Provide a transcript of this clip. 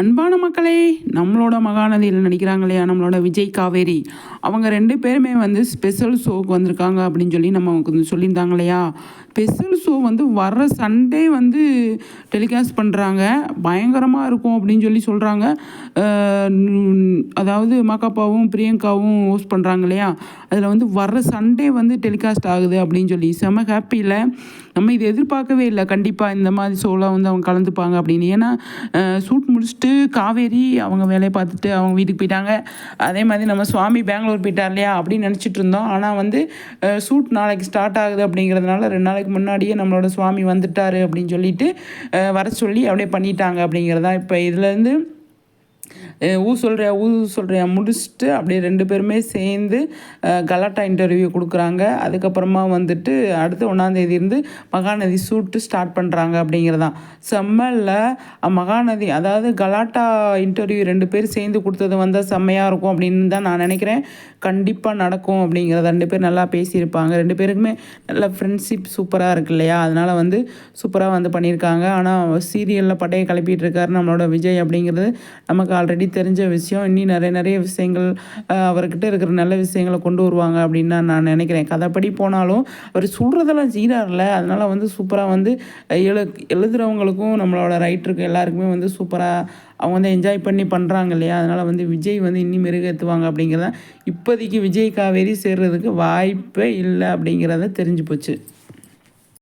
அன்பான மக்களே நம்மளோட மகாநதியில் நடிக்கிறாங்க இல்லையா நம்மளோட விஜய் காவேரி. அவங்க ரெண்டு பேருமே வந்து ஸ்பெஷல் ஷோவுக்கு வந்திருக்காங்க அப்படின்னு சொல்லி நம்ம வந்து சொல்லியிருந்தாங்க இல்லையா? ஸ்பெஷல் ஷோ வந்து வர்ற சண்டே வந்து டெலிகாஸ்ட் பண்ணுறாங்க பயங்கரமாக இருக்கும் அப்படின்னு சொல்லி சொல்கிறாங்க அதாவது மாக்காப்பாவும் பிரியங்காவும் ஹோஸ்ட் பண்ணுறாங்க இல்லையா? அதில் வந்து வர்ற சண்டே வந்து டெலிகாஸ்ட் ஆகுது அப்படின்னு சொல்லி. செம ஹாப்பியில் நம்ம இது எதிர்பார்க்கவே இல்லை. கண்டிப்பாக இந்த மாதிரி சோலாக வந்து அவங்க கலந்துப்பாங்க அப்படின்னு. ஏன்னா சூட் முடிச்சுட்டு காவேரி அவங்க வேலையை பார்த்துட்டு அவங்க வீட்டுக்கு போயிட்டாங்க. அதே மாதிரி நம்ம சுவாமி பெங்களூர் போயிட்டார் இல்லையா அப்படின்னு நினச்சிட்டு இருந்தோம். ஆனால் வந்து சூட் நாளைக்கு ஸ்டார்ட் ஆகுது அப்படிங்கிறதுனால ரெண்டு நாளைக்கு முன்னாடியே நம்மளோட சுவாமி வந்துட்டார் அப்படின்னு சொல்லிட்டு வர சொல்லி அப்படியே பண்ணிட்டாங்க அப்படிங்கிறதா. இப்போ இதுலேருந்து ஊ சொல்கிறியா ஊ சொல்கிறியா முடிச்சுட்டு அப்படியே ரெண்டு பேருமே சேர்ந்து கலாட்டா இன்டர்வியூ கொடுக்குறாங்க. அதுக்கப்புறமா வந்துட்டு அடுத்த ஒன்றாந்தேதி இருந்து மகாநதி சூட்டு ஸ்டார்ட் பண்ணுறாங்க அப்படிங்கிறதான். செம்மல்ல மகாநதி அதாவது கலாட்டா இன்டர்வியூ ரெண்டு பேர் சேர்ந்து கொடுத்தது வந்தால் செம்மையாக இருக்கும் அப்படின்னு தான் நான் நினைக்கிறேன். கண்டிப்பாக நடக்கும் அப்படிங்கிறத ரெண்டு பேர் நல்லா பேசியிருப்பாங்க. ரெண்டு பேருக்குமே நல்ல ஃப்ரெண்ட்ஷிப் சூப்பராக இருக்கு இல்லையா? அதனால் வந்து சூப்பராக வந்து பண்ணியிருக்காங்க. ஆனால் சீரியலில் பட்டையை கிளப்பிட்டு இருக்காரு நம்மளோட விஜய் அப்படிங்கிறது. நமக்கு ஆல்ரெடி தெரிஞ்ச விஷயம். இன்னும் நிறைய நிறைய விஷயங்கள் அவர்கிட்ட இருக்கிற நல்ல விஷயங்களை கொண்டு வருவாங்க அப்படின்னு நான் நினைக்கிறேன். கதைப்படி போனாலும் அவர் சொல்கிறதெல்லாம் செய்கிறார்ல அதனால் வந்து சூப்பராக வந்து எழு எழுதுகிறவங்களுக்கும் நம்மளோட ரைட்டருக்கு எல்லாருக்குமே வந்து சூப்பராக அவங்க வந்து என்ஜாய் பண்ணி பண்ணுறாங்க இல்லையா? அதனால் வந்து விஜய் வந்து இன்னும் மெருகேற்றுவாங்க அப்படிங்கிறத இப்போதைக்கு விஜய் காவேரி சேர்றதுக்கு வாய்ப்பே இல்லை அப்படிங்கிறத தெரிஞ்சு போச்சு.